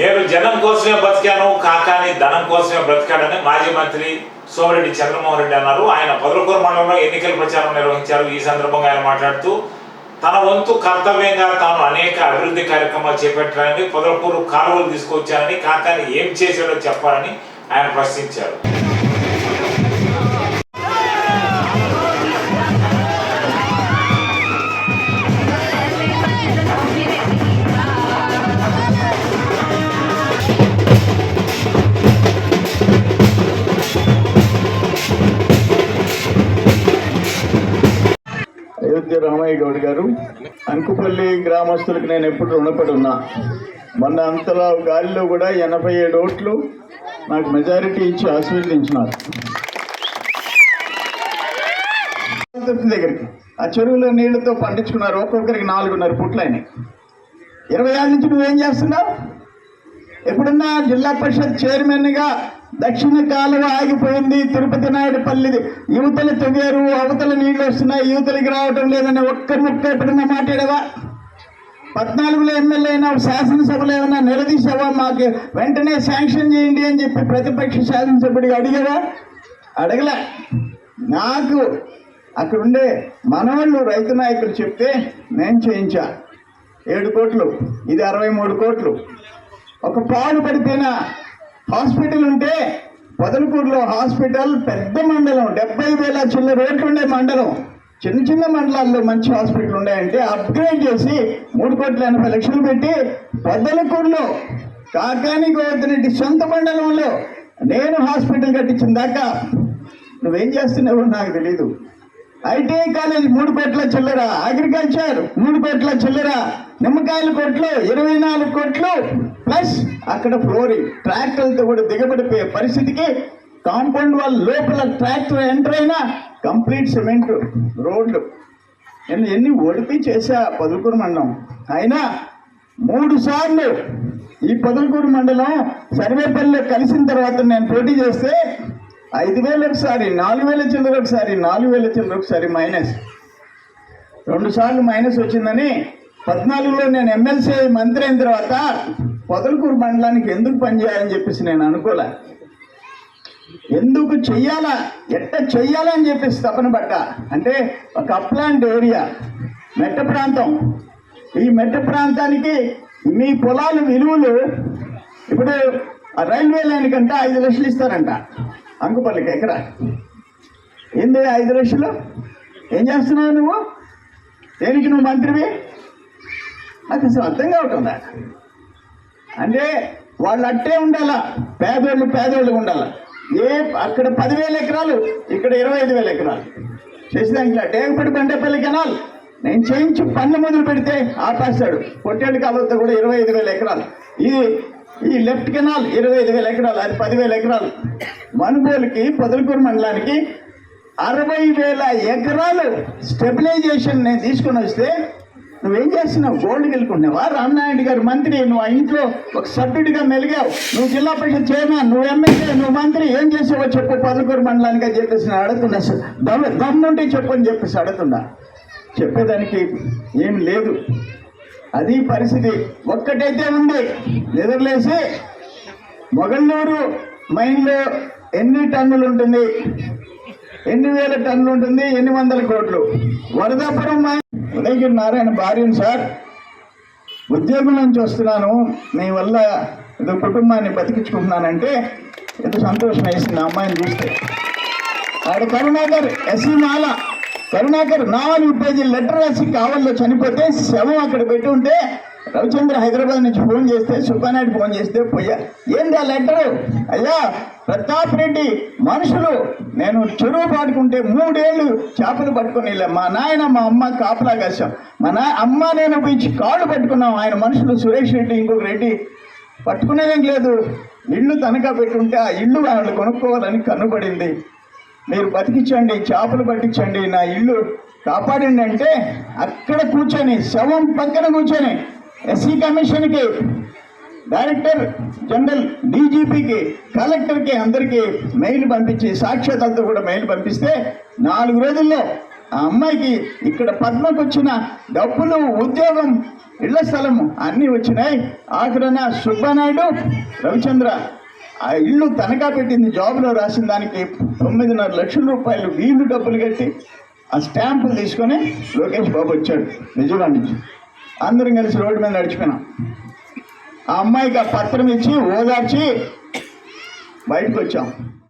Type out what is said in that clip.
నేను జనం కోసమే బతికాను కాకాని ధనం కోసమే బ్రతికాడని మాజీ మంత్రి సోమిరెడ్డి చంద్రమోహన్ రెడ్డి అన్నారు. ఆయన పొదలకూరు మండలంలో ఎన్నికల ప్రచారం నిర్వహించారు. ఈ సందర్భంగా ఆయన మాట్లాడుతూ తన వంతు కర్తవ్యంగా తాను అనేక అభివృద్ధి కార్యక్రమాలు చేపట్టాలని పొదలకూరు కాలువలు తీసుకొచ్చారని కాకాని ఏం చేశాడో చెప్పాలని ఆయన ప్రశ్నించారు. అయోధ్య రామయ్య గౌడ్ గారు. అంకుపల్లి గ్రామస్తులకు నేను ఎప్పుడు రుణపడి ఉన్నా మొన్న అంతలా గాలిలో కూడా ఎనభై ఏడు ఓట్లు నాకు మెజారిటీ ఇచ్చి ఆశీర్వదించినారు. దగ్గరికి. ఆ చెరువులో నీళ్ళతో పండించుకున్నారు. ఒక్కొక్కరికి నాలుగున్నర పుట్లు ఇరవై ఆరు నుంచి నువ్వేం చేస్తున్నావు? ఎప్పుడన్నా జిల్లా పరిషత్ చైర్మన్గా దక్షిణ కాలువ ఆగిపోయింది. తిరుపతి నాయుడుపల్లి యువతలు తవ్వారు అవతల నీళ్ళు వస్తున్నాయి. యువతలకి రావటం లేదని ఒక్క ముక్క ఎప్పుడన్నా మాట్లాడవా? పద్నాలుగులో ఎమ్మెల్యే అయినా శాసనసభలో ఏమైనా నిలదీసావా? మాకు వెంటనే శాంక్షన్ చేయండి అని చెప్పి ప్రతిపక్ష శాసనసభ్యుడికి అడిగావా? అడగలే. నాకు అక్కడుండే మనవాళ్ళు రైతు నాయకులు చెప్తే నేను చేయించా. ఏడు కోట్లు. ఇది అరవై మూడు కోట్లు. ఒక పాలు పడిపోయిన హాస్పిటల్ ఉంటే పొదలకూరులో హాస్పిటల్ పెద్ద మండలం డెబ్బై వేల చిన్న రేట్లు ఉండే మండలం. చిన్న చిన్న మండలాల్లో మంచి హాస్పిటల్ ఉన్నాయంటే అప్గ్రేడ్ చేసి మూడు కోట్ల ఎనభై లక్షలు పెట్టి పొదలకూరులో కాకాని గోవర్ధనరెడ్డి సొంత మండలంలో నేను హాస్పిటల్ కట్టించిన దాకా. నువ్వేం చేస్తున్నావో నాకు తెలీదు. ఐటీఐ కాలేజ్ మూడు కోట్ల చిల్లర అగ్రికల్చర్ మూడు కోట్ల చిల్లర నిమ్మకాయల కోట్లు ఇరవై నాలుగు కోట్లు ప్లస్ అక్కడ ఫ్లోరింగ్ ట్రాక్టర్లతో కూడా దిగబడిపోయే పరిస్థితికి కాంపౌండ్ వాళ్ళ లోపల ట్రాక్టర్ ఎంటర్ అయినా కంప్లీట్ సిమెంట్ రోడ్లు. నేను ఎన్ని ఒడిపి చేశా పదుకూరు మండలం. అయినా మూడు సార్లు ఈ పదులకూరు మండలం సర్వేపల్లిలో కలిసిన తర్వాత నేను పోటీ చేస్తే ఐదు వేలు ఒకసారి నాలుగు వేల చిల్లర ఒకసారి నాలుగు వేల చిల్లర ఒకసారి మైనస్ రెండు సార్లు మైనస్ వచ్చిందని పద్నాలుగులో నేను ఎమ్మెల్సీ మంత్రి అయిన తర్వాత పొదలకూరు మండలానికి ఎందుకు పనిచేయాలని చెప్పేసి నేను అనుకోలే. ఎందుకు చెయ్యాలా? ఎట్ట చెయ్యాలని చెప్పేసి తపన పడ్డ. అంటే ఒక అప్లాంట్ ఏరియా మెట్ట ప్రాంతం. ఈ మెట్ట ప్రాంతానికి మీ పొలాలు విలువలు ఇప్పుడు రైల్వే లైన్ కంటే ఐదు లక్షలు ఇస్తారంట. అంకుపల్లికి ఎకరా ఏంది ఐదు లక్షలు? ఏం చేస్తున్నావు నువ్వు? దేనికి నువ్వు మంత్రివి? నాకు అసలు అర్థం కావట్టుందా అంటే వాళ్ళు అట్టే ఉండాలా? పేదోళ్ళు పేదోళ్ళు ఉండాలా? ఏ అక్కడ పదివేల ఎకరాలు ఇక్కడ ఇరవై ఐదు వేల ఎకరాలు. చేసేదానికి డేగపడి బండేపల్లి కెనాల్. నేను చేయించి పన్ను మొదలు పెడితే ఆపేస్తాడు. పొట్టేళ్ళ కాలువతో కూడా ఇరవై ఐదు వేల ఎకరాలు. ఇది ఈ లెఫ్ట్ కెనాల్ ఇరవై ఐదు వేల ఎకరాలు అది పదివేల ఎకరాలు. మనుగోలుకి పొదలకూరు మండలానికి అరవై వేల ఎకరాలు స్టెబిలైజేషన్ నేను తీసుకొని వస్తే నువ్వేం చేస్తున్నావు? గోల్డ్ గెలుకున్నావా రామనాయుడు గారు మంత్రి నువ్వు ఆ ఇంట్లో ఒక సభ్యుడిగా మెలిగావు. నువ్వు జిల్లా పరిషత్ చైర్మన్ నువ్వు ఎమ్మెల్యే నువ్వు మంత్రి ఏం చేసావో చెప్పు. పదకూరు మండలానికి అని చెప్పేసి నేను అడుగుతున్నా సార్. దమ్ దమ్ముంటే చెప్పు అని చెప్పేసి అడుగుతున్నా. చెప్పేదానికి ఏం లేదు. అది పరిస్థితి. ఒక్కటైతే ఉంది. నిద్రలేసి మొగళ్ళూరు మైండ్లో ఎన్ని టన్నులు ఉంటుంది ఎన్ని వేల టన్నులు ఉంటుంది ఎన్ని వందల కోట్లు? వరదాపురం మైండ్ ఉదయగిరి నారాయణ భార్యను సార్ ఉద్యోగం నుంచి వస్తున్నాను. మీ వల్ల ఏదో కుటుంబాన్ని బతికించుకుంటున్నానంటే ఎంత సంతోషం వేసింది అమ్మాయిని చూస్తే. ఆడ కరుణాకర్ ఎస్సీ మాల. కరుణాకర్ నాలుగు పేజీ లెటర్ రాసి కావల్లో చనిపోతే శవం అక్కడ పెట్టి ఉంటే రవిచంద్ర హైదరాబాద్ నుంచి ఫోన్ చేస్తే సుబ్బానాయుడు ఫోన్ చేస్తే పోయా ఏంది ఆ లెటరు? అయ్యా ప్రతాప్ రెడ్డి మనుషులు. నేను చెరువు పాడుకుంటే మూడేళ్ళు చేపలు పట్టుకుని వెళ్ళాం మా నాయన మా అమ్మ కాపలా కాశాం మా నా అమ్మ నేను పిచ్చి కాళ్ళు పట్టుకున్నాం. ఆయన మనుషులు సురేష్ రెడ్డి ఇంకొక రెడ్డి. పట్టుకునేదేం లేదు. ఇల్లు తనఖా పెట్టుంటే ఆ ఇల్లు వాళ్ళు కొనుక్కోవాలని కనుబడింది. మీరు బతికించండి చేపలు పట్టించండి. నా ఇల్లు కాపాడండి అంటే అక్కడ కూర్చొని శవం పక్కన కూర్చొని ఎస్సీ కమిషన్కి డైరెక్టర్ జనరల్ డీజీపీకి కలెక్టర్కి అందరికీ మెయిల్ పంపించి సాక్ష్యాలతో కూడా మెయిల్ పంపిస్తే నాలుగు రోజుల్లో ఆ అమ్మాయికి ఇక్కడ పద్మకు వచ్చిన డబ్బులు ఉద్యోగం ఇళ్ళ స్థలం అన్నీ వచ్చినాయి. ఆఖరణ సుబ్బనాయుడు రవిచంద్ర ఆ ఇల్లు తనఖా పెట్టింది జాబ్లో రాసిన దానికి తొమ్మిదిన్నర లక్షల రూపాయలు వీళ్ళు డబ్బులు కట్టి ఆ స్టాంపులు తీసుకొని లోకేష్ బాబు వచ్చాడు నిజవాడ నుంచి. అందరం కలిసి రోడ్డు మీద నడిచిపోయినాం. ఆ అమ్మాయికి ఆ పత్రం ఇచ్చి ఓదార్చి బయటకు వచ్చాం.